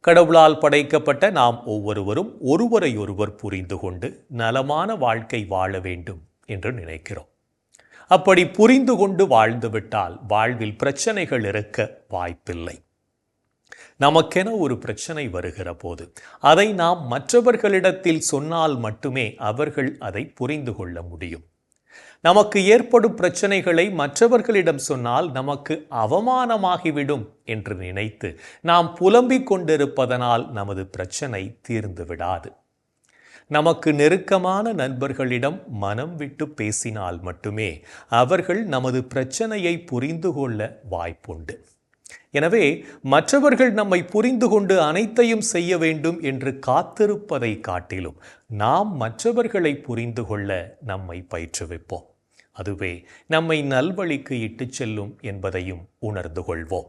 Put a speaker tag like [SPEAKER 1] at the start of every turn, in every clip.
[SPEAKER 1] கடவுளால் படைக்கப்பட்ட நாம் ஒவ்வொருவரும் ஒருவரையொருவர் புரிந்து கொண்டு நலமான வாழ்க்கை வாழ வேண்டும் என்று நினைக்கிறோம். அப்படி புரிந்து கொண்டு வாழ்ந்துவிட்டால் வாழ்வில் பிரச்சனைகள் இருக்க வாய்ப்பில்லை. நமக்கென ஒரு பிரச்சனை வருகிற போது அதை நாம் மற்றவர்களிடத்தில் சொன்னால் மட்டுமே அவர்கள் அதை புரிந்து கொள்ள முடியும். நமக்கு ஏற்படும் பிரச்சனைகளை மற்றவர்களிடம் சொன்னால் நமக்கு அவமானமாகிவிடும் என்று நினைத்து நாம் புலம்பிக் கொண்டிருப்பதனால் நமது பிரச்சனை தீர்ந்து விடாது நமக்கு நெருக்கமான நண்பர்களிடம் மனம் விட்டு பேசினால் மட்டுமே அவர்கள் நமது பிரச்சனையை புரிந்து கொள்ள வாய்ப்புண்டு. எனவே மற்றவர்கள் நம்மை புரிந்து கொண்டு அனைத்தையும் செய்ய வேண்டும் என்று காத்திருப்பதை காட்டிலும் நாம் மற்றவர்களை புரிந்து கொள்ள நம்மை பயிற்றுவிப்போம். அதுவே நம்மை நல்வழிக்கு இட்டுச் செல்லும் என்பதையும் உணர்ந்து கொள்வோம்.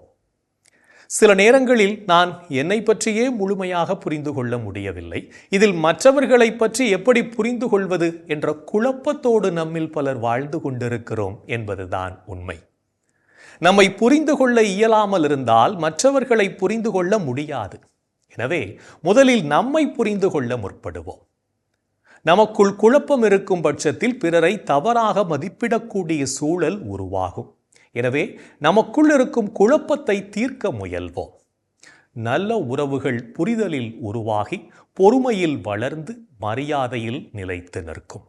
[SPEAKER 1] சில நேரங்களில் நான் என்னை பற்றியே முழுமையாக புரிந்து கொள்ள முடியவில்லை. இதில் மற்றவர்களை பற்றி எப்படி புரிந்து கொள்வது என்ற குழப்பத்தோடு நம்மில் பலர் வாழ்ந்து கொண்டிருக்கிறோம் என்பதுதான் உண்மை. நம்மை புரிந்து கொள்ள இயலாமல் இருந்தால் மற்றவர்களை புரிந்து கொள்ள முடியாது. எனவே முதலில் நம்மை புரிந்து கொள்ள முற்படுவோம். நமக்குள் குழப்பம் இருக்கும் பட்சத்தில் பிறரை தவறாக மதிப்பிடக்கூடிய சூழல் உருவாகும். எனவே நமக்குள் இருக்கும் குழப்பத்தை தீர்க்க முயல்வோம். நல்ல உறவுகள் புரிதலில் உருவாகி பொறுமையில் வளர்ந்து மரியாதையில் நிலைத்து நிற்கும்.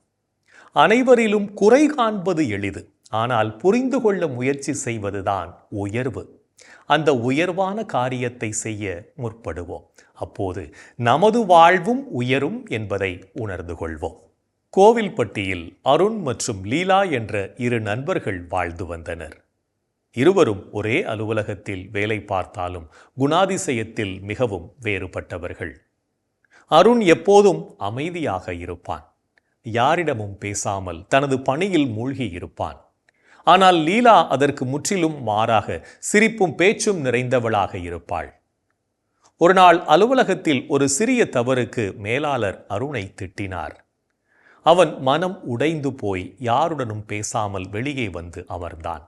[SPEAKER 1] அனைவரிலும் குறை காண்பது எளிது. ஆனால் புரிந்து கொள்ள முயற்சி செய்வதுதான் உயர்வு. அந்த உயர்வான காரியத்தை செய்ய முற்படுவோம். அப்போது நமது வாழ்வும் உயரும் என்பதை உணர்ந்து கொள்வோம். கோவில்பட்டியில் அருண் மற்றும் லீலா என்ற இரு நண்பர்கள் வாழ்ந்து வந்தனர். இருவரும் ஒரே அலுவலகத்தில் வேலை பார்த்தாலும் குணாதிசயத்தில் மிகவும் வேறுபட்டவர்கள். அருண் எப்போதும் அமைதியாக இருப்பான். யாரிடமும் பேசாமல் தனது பணியில் மூழ்கி இருப்பான். ஆனால் லீலா அதற்கு முற்றிலும் மாறாக சிரிப்பும் பேச்சும் நிறைந்தவளாக இருப்பாள். ஒரு நாள் அலுவலகத்தில் ஒரு சிறிய தவறுக்கு மேலாளர் அருணை திட்டினார். அவன் மனம் உடைந்து போய் யாருடனும் பேசாமல் வெளியே வந்து அமர்ந்தான்.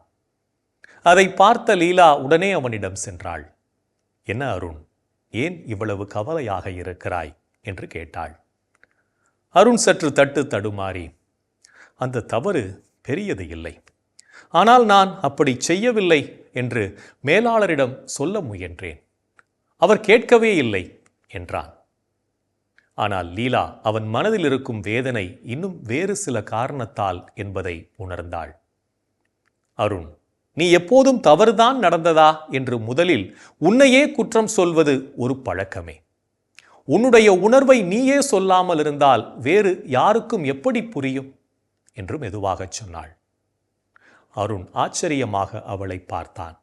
[SPEAKER 1] அதை பார்த்த லீலா உடனே அவனிடம் சென்றாள். என்ன அருண் ஏன் இவ்வளவு கவலையாக இருக்கிறாய்? என்று கேட்டாள். அருண் சற்று தட்டு தடுமாறி அந்த தவறு பெரியது இல்லை. ஆனால் நான் அப்படி செய்யவில்லை என்று மேலாளரிடம் சொல்ல முயன்றேன். அவர் கேட்கவே இல்லை என்றான். ஆனால் லீலா அவன் மனதில் இருக்கும் வேதனை இன்னும் வேறு சில காரணத்தால் என்பதை உணர்ந்தாள். அருண் நீ எப்போதும் தவறுதான் நடந்ததா? என்று முதலில் உன்னையே குற்றம் சொல்வது ஒரு பழக்கமே. உன்னுடைய உணர்வை நீயே சொல்லாமல் இருந்தால் வேறு யாருக்கும் எப்படி புரியும்? என்று மெதுவாகச் சொன்னாள். அருண் ஆச்சரியமாக அவளை பார்த்தான்.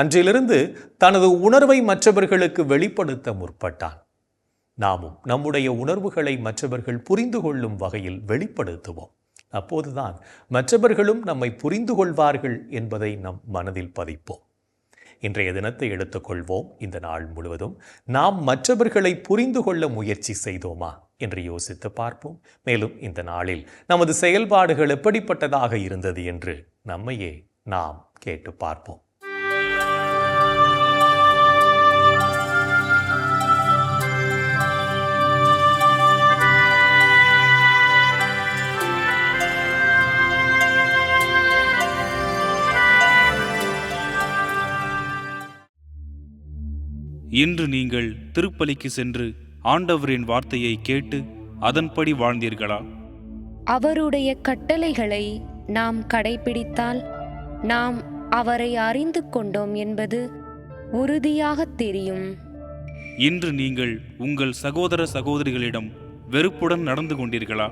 [SPEAKER 1] அன்றிலிருந்து தனது உணர்வை மற்றவர்களுக்கு வெளிப்படுத்த முற்பட்டான். நாமும் நம்முடைய உணர்வுகளை மற்றவர்கள் புரிந்து கொள்ளும் வகையில் வெளிப்படுத்துவோம். அப்போதுதான் மற்றவர்களும் நம்மை புரிந்து கொள்வார்கள் என்பதை நம் மனதில் பதிப்போம். இன்றைய தினத்தை எடுத்துக்கொள்வோம். இந்த நாள் முழுவதும் நாம் மற்றவர்களை புரிந்து கொள்ள முயற்சி செய்தோமா என்று யோசித்து பார்ப்போம். மேலும் இந்த நாளில் நமது செயல்பாடுகள் எப்படிப்பட்டதாக இருந்தது என்று நம்மையே நாம் கேட்டு பார்ப்போம்.
[SPEAKER 2] இன்று நீங்கள் திருப்பலிக்கு சென்று ஆண்டவரின் வார்த்தையை கேட்டு அதன்படி வாழ்ந்தீர்களா?
[SPEAKER 3] அவருடைய கட்டளைகளை நாம் கடைபிடித்தால் நாம் அவரை அறிந்து கொண்டோம் என்பது உறுதியாகத் தெரியும்.
[SPEAKER 2] இன்று நீங்கள் உங்கள் சகோதர சகோதரிகளிடம் வெறுப்புடன் நடந்து கொண்டீர்களா?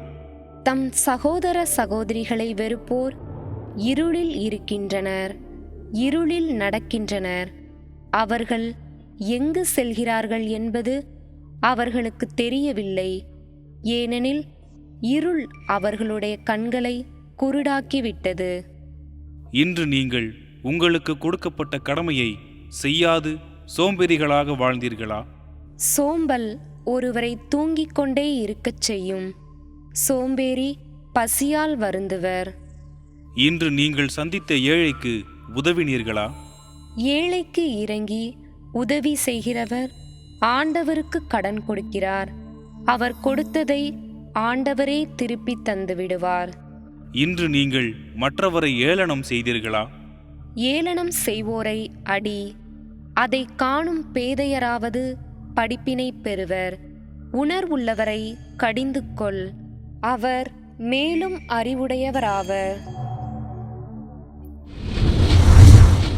[SPEAKER 3] தம் சகோதர சகோதரிகளை வெறுப்போர் இருளில் இருக்கின்றனர் இருளில் நடக்கின்றனர். அவர்கள் எங்கு செல்கிறார்கள் என்பது அவர்களுக்கு தெரியவில்லை. ஏனெனில் இருள் அவர்களுடைய கண்களை குருடாக்கிவிட்டது.
[SPEAKER 2] இன்று நீங்கள் உங்களுக்கு கொடுக்கப்பட்ட கடமையை செய்யாது சோம்பேறிகளாக வாழ்ந்தீர்களா?
[SPEAKER 3] சோம்பல் ஒருவரை தூங்கிக் கொண்டே இருக்கச் செய்யும். சோம்பேறி பசியால் வருந்துவர்.
[SPEAKER 2] இன்று நீங்கள் சந்தித்த ஏழைக்கு உதவினீர்களா?
[SPEAKER 3] ஏழைக்கு இறங்கி உதவி செய்கிறவர் ஆண்டவருக்கு கடன் கொடுக்கிறார். அவர் கொடுத்ததை ஆண்டவரே திருப்பித் தந்து விடுவார்.
[SPEAKER 2] இன்று நீங்கள் மற்றவரை ஏளனம் செய்தீர்களா?
[SPEAKER 3] ஏளனம் செய்வோரை அடி அதை காணும் பேதையராவது படிப்பினை பெறுவர். உணர்வுள்ளவரை கடிந்து கொள் அவர் மேலும் அறிவுடையவராவர்.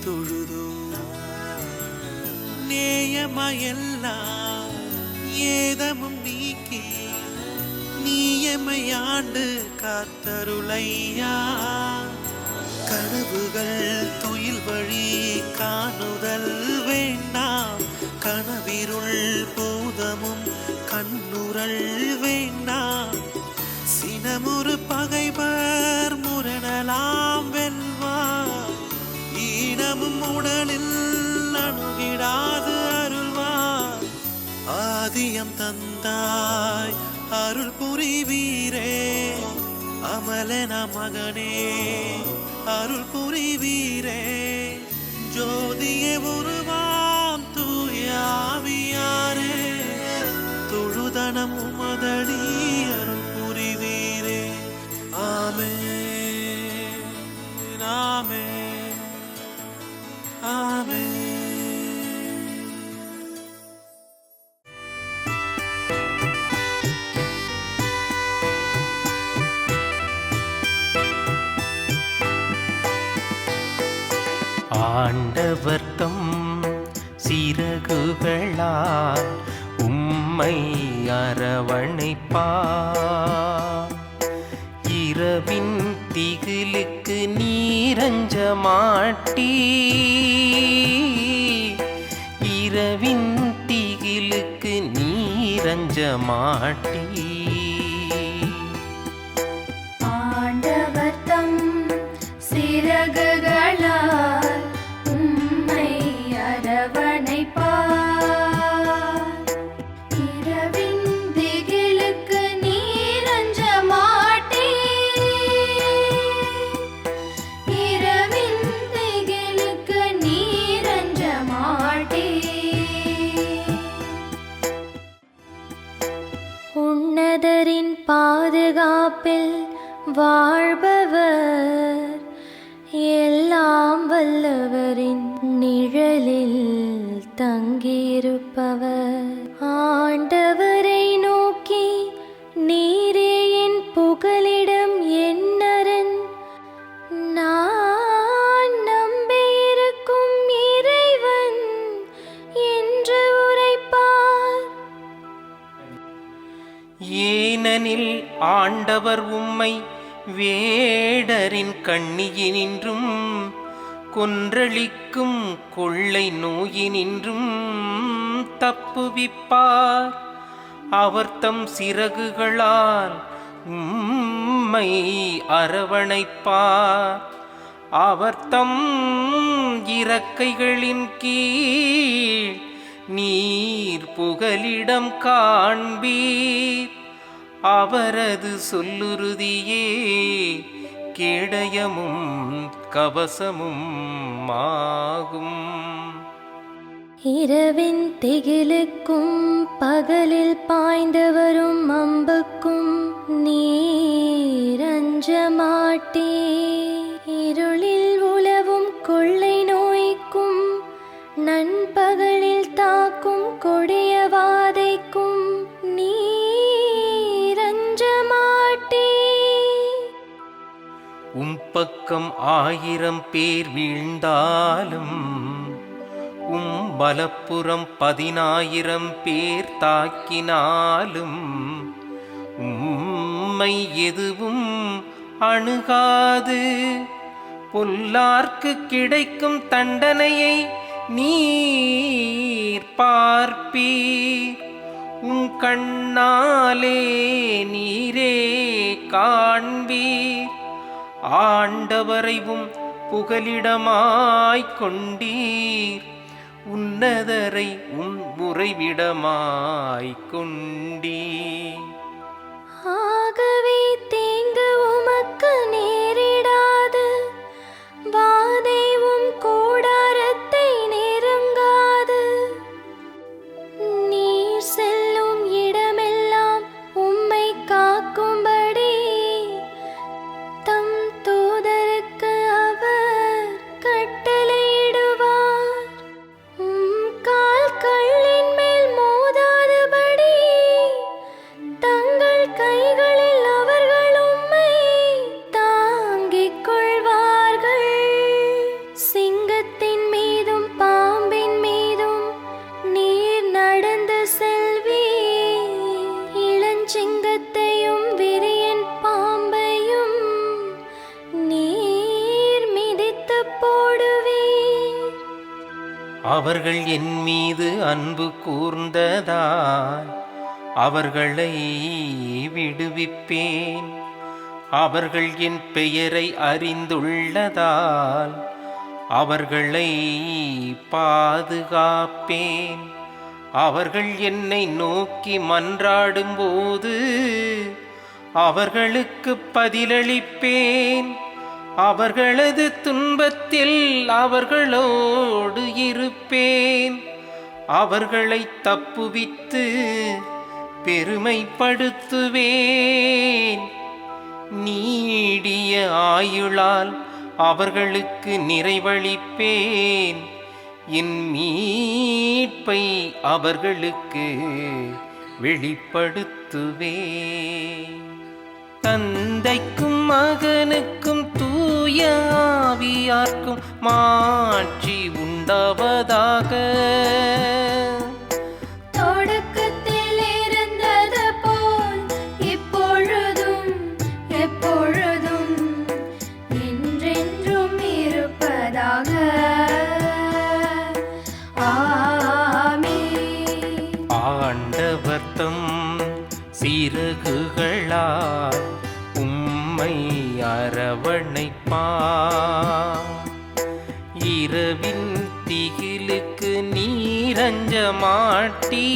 [SPEAKER 4] தொழுதோ நேயமையெல்லாம் ஏதமும் நீக்கி நீயமையாண்டு காத்தருளையா. கனவுகள் துயில் வழி காணுதல் வேண்டாம். கனவிருள் பூதமும் கண்ணுரல் வேண்டாம். சினமுறு பகைவர் ஈனமும் உடலில் அணுகிடாது அருள்வார். ஆதியம் தந்தாய் அருள் புரிவீரே. அமலன மகனே அருள் புரிவீரே. ஜோதியே உருவாம் தூயாவியாரே. தொழுதனம் உமதடி
[SPEAKER 5] கொன்றளிக்கும் கொள்ளை நோயினின்றும் தப்புவிப்பார். அவர் தம் சிறகுகளால் உம்மை அரவணைப்பார். அவர் தம் இறக்கைகளின் கீழ் நீர் புகலிடம் காண்பீர். அவரது சொல்லுறுதியே கேடயமும் கவசமும் ஆகும்.
[SPEAKER 6] இரவின் திகிலுக்கும் பகலில் பாய்ந்து வரும் அம்புக்கும் நீரஞ்ச மாட்டே. இருளில் உலவும் கொள்ளை நோய்க்கும் நண்பகல்
[SPEAKER 5] உம் பக்கம் ஆயிரம் பேர் வீழ்ந்தாலும் உம் பலப்புறம் பதினாயிரம் பேர் தாக்கினாலும் உம்மை எதுவும் அணுகாது. பொல்லார்க்கு கிடைக்கும் தண்டனையை நீர் பார்ப்பீர். உம் கண்ணாலே நீரே காண்பீர். ஆண்டவரைவும் புகலிடமாய்க் கொண்டீர். உன்னதரை உன் உறைவிடமாய்க் கொண்டீர்.
[SPEAKER 6] ஆகவே தேங்க உமக்கு நேரிடாது. வாதைவும் அவர்களை
[SPEAKER 5] விடுவிப்பேன். அவர்கள் என் பெயரை அறிந்துள்ளதால் அவர்களை பாதுகாப்பேன். அவர்கள் என்னை நோக்கி மன்றாடும்போது அவர்களுக்கு பதிலளிப்பேன். அவர்களது துன்பத்தில் அவர்களோடு இருப்பேன். அவர்களை தப்புவித்து பெருமைப்படுத்துவேன். நீடிய ஆயுளால் அவர்களுக்கு நிறைவழிப்பேன் என் மீட்பை அவர்களுக்கு வெளிப்படுத்துவேன். தந்தைக்கும் மகனுக்கும் தூயாவியார்க்கும் மாற்றி மாட்சி உண்டாவதாக சிறகுகளால் உம்மை அரவணைப்பா. இரவின் திகிலுக்கு நீரஞ்ச மாட்டி.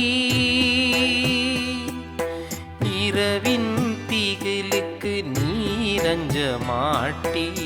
[SPEAKER 5] இரவின் திகிலுக்கு நீரஞ்ச மாட்டி.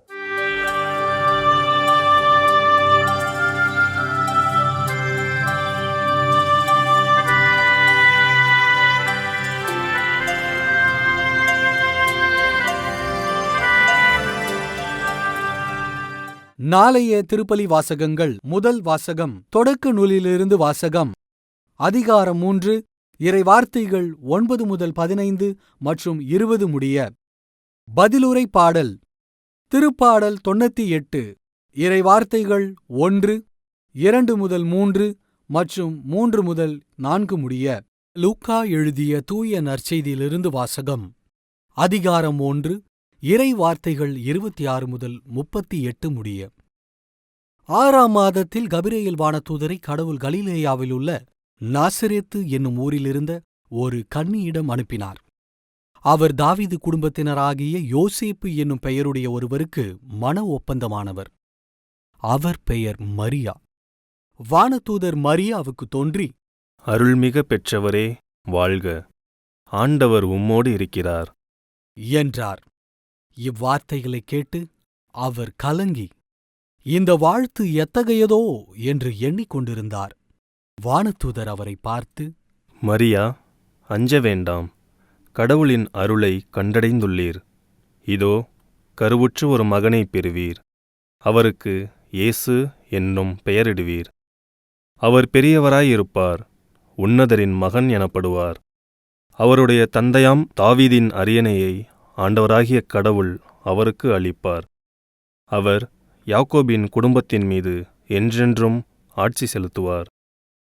[SPEAKER 7] நாளைய திருப்பலி வாசகங்கள் முதல் வாசகம் தொடக்க நூலிலிருந்து வாசகம். அதிகாரம் மூன்று இறை வார்த்தைகள் ஒன்பது முதல் பதினைந்து மற்றும் இருபது முடிய. பதிலுரை பாடல். திருப்பாடல் தொண்ணூத்தி எட்டு இறை வார்த்தைகள் ஒன்று இரண்டு முதல் மூன்று மற்றும் மூன்று முதல் நான்கு முடிய. லூக்கா எழுதிய தூய நற்செய்தியிலிருந்து வாசகம். அதிகாரம் ஒன்று இறை வார்த்தைகள் இருபத்தி ஆறு முதல் முப்பத்தி எட்டு முடிய. ஆறாம் மாதத்தில் கபிரேல் வானதூதரை கடவுள் கலிலேயாவில் உள்ள நாசரேத்து என்னும் ஊரிலிருந்த ஒரு கன்னியிடம் அனுப்பினார். அவர் தாவீது குடும்பத்தினராகிய யோசேப்பு என்னும் பெயருடைய ஒருவருக்கு மன ஒப்பந்தமானவர். அவர் பெயர் மரியா. வானதூதர் மரியாவுக்கு தோன்றி
[SPEAKER 8] அருள்மிக பெற்றவரே வாழ்க. ஆண்டவர் உம்மோடு இருக்கிறார்.
[SPEAKER 7] என்றார். இவ்வார்த்தைகளைக் கேட்டு அவர் கலங்கி இந்த வாழ்த்து எத்தகையதோ என்று எண்ணிக்கொண்டிருந்தார். வானதூதர் அவரை பார்த்து
[SPEAKER 8] மரியா அஞ்ச வேண்டாம். கடவுளின் அருளை கண்டடைந்துள்ளீர். இதோ கருவுற்று ஒரு மகனைப் பெறுவீர். அவருக்கு இயேசு என்னும் பெயரிடுவீர். அவர் பெரியவராயிருப்பார். உன்னதரின் மகன் எனப்படுவார். அவருடைய தந்தையாம் தாவீதின் அரியணையை ஆண்டவராகிய கடவுள் அவருக்கு அளிப்பார். அவர் யாக்கோபின் குடும்பத்தின் மீது என்றென்றும் ஆட்சி செலுத்துவார்.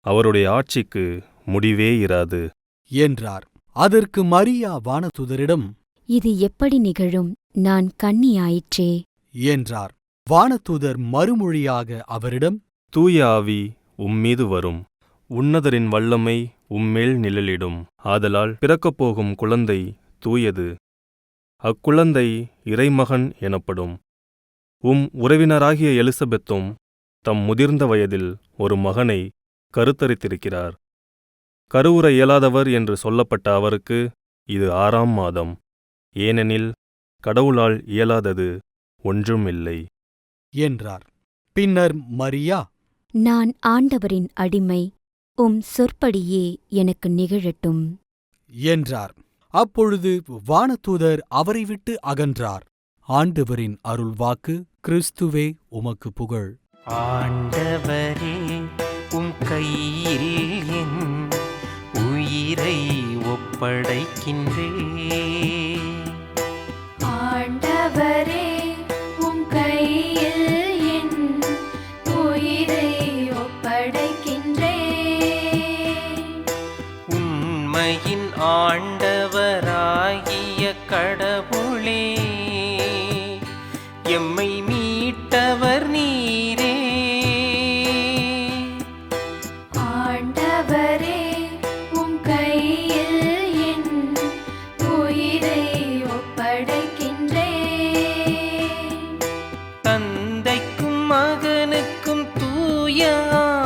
[SPEAKER 8] அவருடைய ஆட்சிக்கு முடிவே இராது.
[SPEAKER 7] என்றார். அதற்கு மரியா வானதூதரிடம்
[SPEAKER 9] இது எப்படி நிகழும்? நான் கன்னியாயிற்றே.
[SPEAKER 7] என்றார். வானதூதர் மறுமொழியாக அவரிடம்
[SPEAKER 8] தூய ஆவி உம்மீது வரும். உன்னதரின் வல்லமை உம்மேல் நிழலிடும். ஆதலால் பிறக்கப்போகும் குழந்தை தூயது. அக்குழந்தை இறைமகன் எனப்படும். உம் உறவினராகிய எலிசபெத்தும் தம் முதிர்ந்த வயதில் ஒரு மகனை கருத்தரித்திருக்கிறார். கருவுற இயலாதவர் என்று சொல்லப்பட்ட அவருக்கு இது ஆறாம் மாதம். ஏனெனில் கடவுளால் இயலாதது ஒன்றுமில்லை.
[SPEAKER 7] என்றார். பின்னர் மரியா
[SPEAKER 9] நான் ஆண்டவரின் அடிமை உம் சொற்படியே எனக்கு நிகழட்டும்.
[SPEAKER 7] என்றார். அப்பொழுது வானதூதர் அவரை விட்டு அகன்றார். ஆண்டவரின் அருள் வாக்கு கிறிஸ்துவே உமக்கு புகழ்.
[SPEAKER 5] ஆண்டவரே உம் கையில் என் உயிரை ஒப்படைக்கின்றே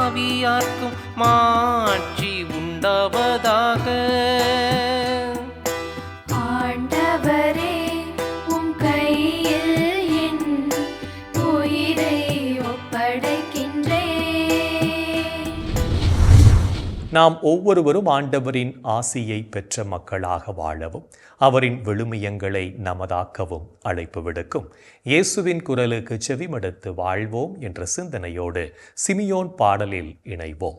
[SPEAKER 5] ஆவியார்க்கும் மாட்சி உண்டாவதாக.
[SPEAKER 1] நாம் ஒவ்வொருவரும் ஆண்டவரின் ஆசியை பெற்ற மக்களாக வாழவும் அவரின் விழுமியங்களை நமதாக்கவும் அழைப்பு விடுக்கும். இயேசுவின் குரலுக்கு செவிமடுத்து வாழ்வோம் என்ற சிந்தனையோடு சிமியோன் பாடலில் இணைவோம்.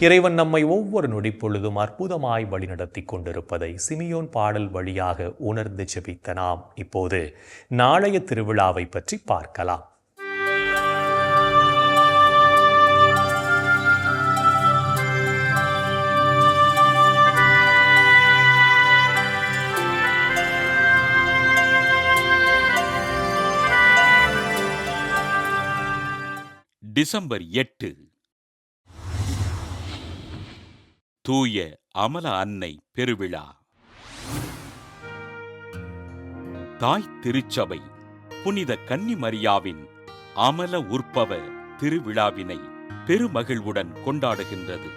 [SPEAKER 1] இறைவன் நம்மை ஒவ்வொரு நொடிப்பொழுதும் அற்புதமாய் வழிநடத்தி கொண்டிருப்பதை சிமியோன் பாடல் வழியாக உணர்ந்து ஜெபித்த நாம் இப்போது நாளைய திருவிழாவை பற்றி பார்க்கலாம்.
[SPEAKER 10] டிசம்பர் எட்டு. தூய அமல அன்னை பெருவிழா. தாய் திருச்சபை புனித கன்னிமரியாவின் அமல உற்பவ திருவிழாவினை பெருமகிழ்வுடன் கொண்டாடுகின்றது.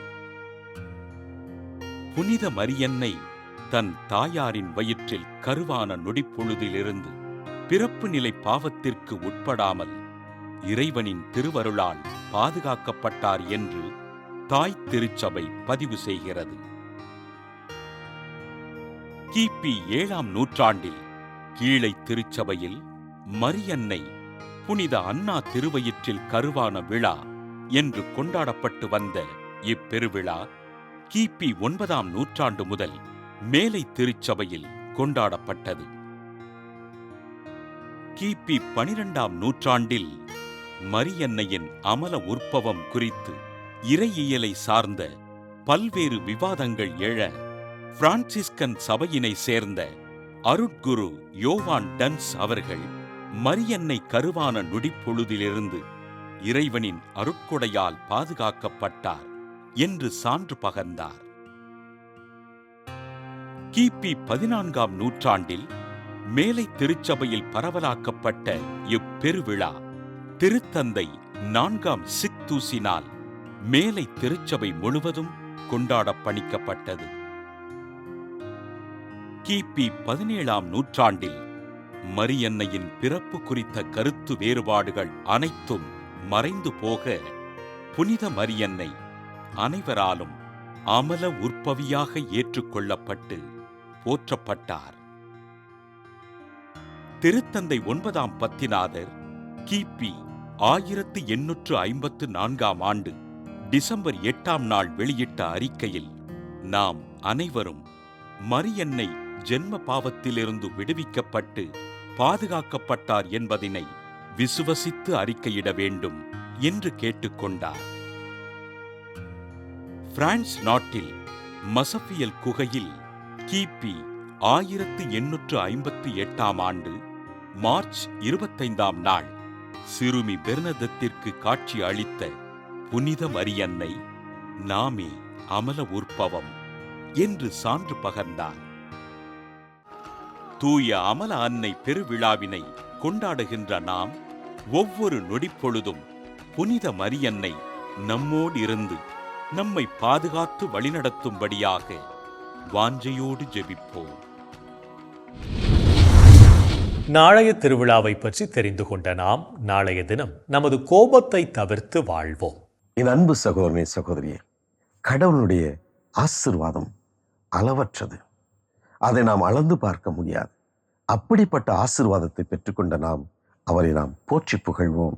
[SPEAKER 10] புனித மரியன்னை தன் தாயாரின் வயிற்றில் கருவான நொடிப்பொழுதிலிருந்து பிறப்பு நிலை பாவத்திற்கு உட்படாமல் இறைவனின் திருவருளால் பாதுகாக்கப்பட்டார் என்று தாய் திருச்சபை பதிவு செய்கிறது. கிபி ஏழாம் நூற்றாண்டில் கீழை திருச்சபையில் மரியன்னை புனித அண்ணா திருவயிற்றில் கருவான விழா என்று கொண்டாடப்பட்டு வந்த இப்பெருவிழா கிபி ஒன்பதாம் நூற்றாண்டு முதல் மேலை திருச்சபையில் கொண்டாடப்பட்டது. கிபி பனிரெண்டாம் நூற்றாண்டில் மரியன்னையின் அமல உற்பவம் குறித்து இறையியலை சார்ந்த பல்வேறு விவாதங்கள் எழ பிரான்சிஸ்கன் சபையினை சேர்ந்த அருட்குரு யோவான் டன்ஸ் அவர்கள் மரியன்னை கருவான நொடிப்பொழுதிலிருந்து இறைவனின் அருட்கொடையால் பாதுகாக்கப்பட்டார் என்று சான்று பகர்ந்தார். கிபி பதினான்காம் நூற்றாண்டில் மேலை திருச்சபையில் பரவலாக்கப்பட்ட இப்பெருவிழா திருத்தந்தை நான்காம் சிக்தூசினால் மேலை திருச்சபை முழுவதும் கொண்டாடப் பணிக்கப்பட்டது கிபி பதினேழாம் நூற்றாண்டில் மரியன்னையின் பிறப்பு குறித்த கருத்து வேறுபாடுகள் அனைத்தும் மறைந்து போக புனித மரியன்னை அனைவராலும் அமல உற்பவியாக ஏற்றுக்கொள்ளப்பட்டு போற்றப்பட்டார். திருத்தந்தை ஒன்பதாம் பத்திநாதர் கிபி ஆயிரத்து எண்ணூற்று ஐம்பத்து நான்காம் ஆண்டு டிசம்பர் எட்டாம் நாள் வெளியிட்ட அறிக்கையில் நாம் அனைவரும் மரியன்னை ஜென்ம பாவத்திலிருந்து விடுவிக்கப்பட்டு பாதுகாக்கப்பட்டார் என்பதினை விசுவசித்து அறிக்கையிட வேண்டும் என்று கேட்டுக்கொண்டார். பிரான்ஸ் நாட்டில் மசபியல் குகையில் கிபி ஆயிரத்து எண்ணூற்று ஐம்பத்தி எட்டாம் ஆண்டு மார்ச் இருபத்தைந்தாம் நாள் சிறுமி பெர்னதத்திற்கு காட்சி அளித்த புனித மரியன்னை நாமே அமல உற்பவம் என்று சான்று பகர்ந்தார் தூய அமல அன்னை பெருவிழாவினை கொண்டாடுகின்ற நாம் ஒவ்வொரு நொடிப்பொழுதும் புனித மரியன்னை நம்மோடு இருந்து நம்மை பாதுகாத்து வழிநடத்தும்படியாக வாஞ்சையோடு ஜெபிப்போம்.
[SPEAKER 1] நாளைய திருவிழாவை பற்றி தெரிந்து கொண்ட நாம் நாளைய தினம் நமது கோபத்தை தவிர்த்து வாழ்வோம்.
[SPEAKER 11] என் அன்பு சகோதரனே சகோதரியே கடவுளுடைய ஆசிர்வாதம் அளவற்றது. அதை நாம் அளந்து பார்க்க முடியாது. அப்படிப்பட்ட ஆசிர்வாதத்தை பெற்றுக்கொண்ட நாம் அவரை நாம் போற்றி புகழ்வோம்.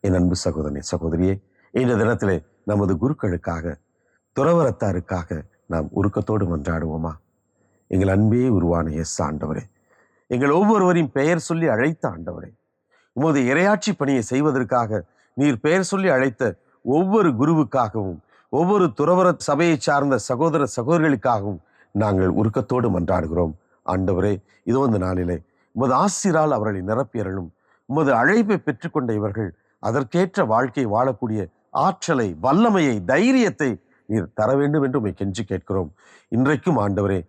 [SPEAKER 11] என் அன்பு சகோதரனே சகோதரியே இந்த தினத்திலே நமது குருக்களுக்காக துறவரத்தாருக்காக நாம் உருக்கத்தோடு மன்றாடுவோமா? எங்கள் அன்பே உருவான எஸ் ஆண்டவரே. எங்கள் ஒவ்வொருவரையும் பெயர் சொல்லி அழைத்த ஆண்டவரே. உமது இரையாட்சி பணியை செய்வதற்காக நீர் பெயர் சொல்லி அழைத்த ஒவ்வொரு குருவுக்காகவும் ஒவ்வொரு துறவர சபையை சார்ந்த சகோதர சகோதரிகளுக்காகவும் நாங்கள் உருக்கத்தோடு மன்றாடுகிறோம். ஆண்டவரே இதோ இந்த நாளிலே உமது ஆசிரால் அவர்களை நிரப்பியறலும் உமது அழைப்பை பெற்றுக்கொண்ட இவர்கள் அதற்கேற்ற வாழ்க்கை வாழக்கூடிய ஆற்றலை வல்லமையை தைரியத்தை நீர் தர வேண்டும் என்று உமை கெஞ்சி கேட்கிறோம். இன்றைக்கும் ஆண்டவரே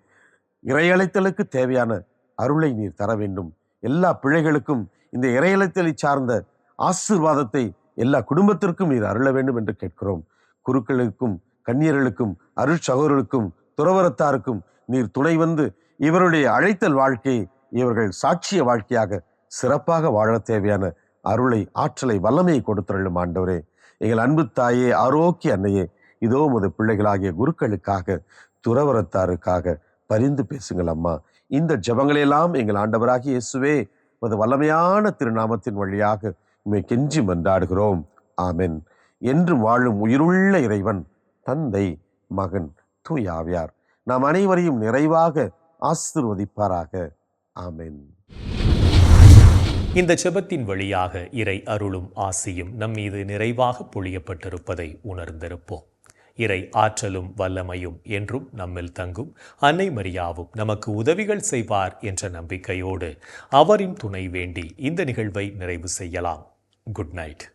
[SPEAKER 11] இறையழைத்தலுக்கு தேவையான அருளை நீர் தர வேண்டும். எல்லா பிள்ளைகளுக்கும் இந்த இறையழைத்தலை சார்ந்த ஆசிர்வாதத்தை எல்லா குடும்பத்திற்கும் நீர் அருள வேண்டும் என்று கேட்கிறோம். குருக்களுக்கும் கன்னியர்களுக்கும் அருட்சகோதரர்களுக்கும் துறவரத்தாருக்கும் நீர் துணை வந்து இவருடைய அழைத்தல் வாழ்க்கையை இவர்கள் சாட்சிய வாழ்க்கையாக சிறப்பாக வாழ தேவையான அருளை ஆற்றலை வல்லமையை கொடுத்துள்ளும் ஆண்டவரே. எங்கள் அன்பு தாயே ஆரோக்கிய அன்னையே இதோ உமது பிள்ளைகளாகிய குருக்களுக்காக துறவரத்தாருக்காக பரிந்து பேசுங்கள் அம்மா. இந்த ஜெபங்களையெல்லாம் எங்கள் ஆண்டவராகிய இயேசுவே உமது வல்லமையான திருநாமத்தின் வழியாக உண்மை கெஞ்சி மன்றாடுகிறோம். ஆமென். என்று வாழும் உயிருள்ள இறைவன் தந்தை மகன் தூயாவியார். நாம் அனைவரையும் நிறைவாக ஆசிர்வதிப்பாராக. ஆமென்.
[SPEAKER 1] இந்த செபத்தின் வழியாக இறை அருளும் ஆசியும் நம்மீது நிறைவாக பொழியப்பட்டிருப்பதை உணர்ந்திருப்போம். இறை ஆற்றலும் வல்லமையும் என்றும் நம்மில் தங்கும். அன்னை மரியாவும் நமக்கு உதவிகள் செய்வார் என்ற நம்பிக்கையோடு அவரின் துணை வேண்டி இந்த நிகழ்வை நிறைவு செய்யலாம். good night.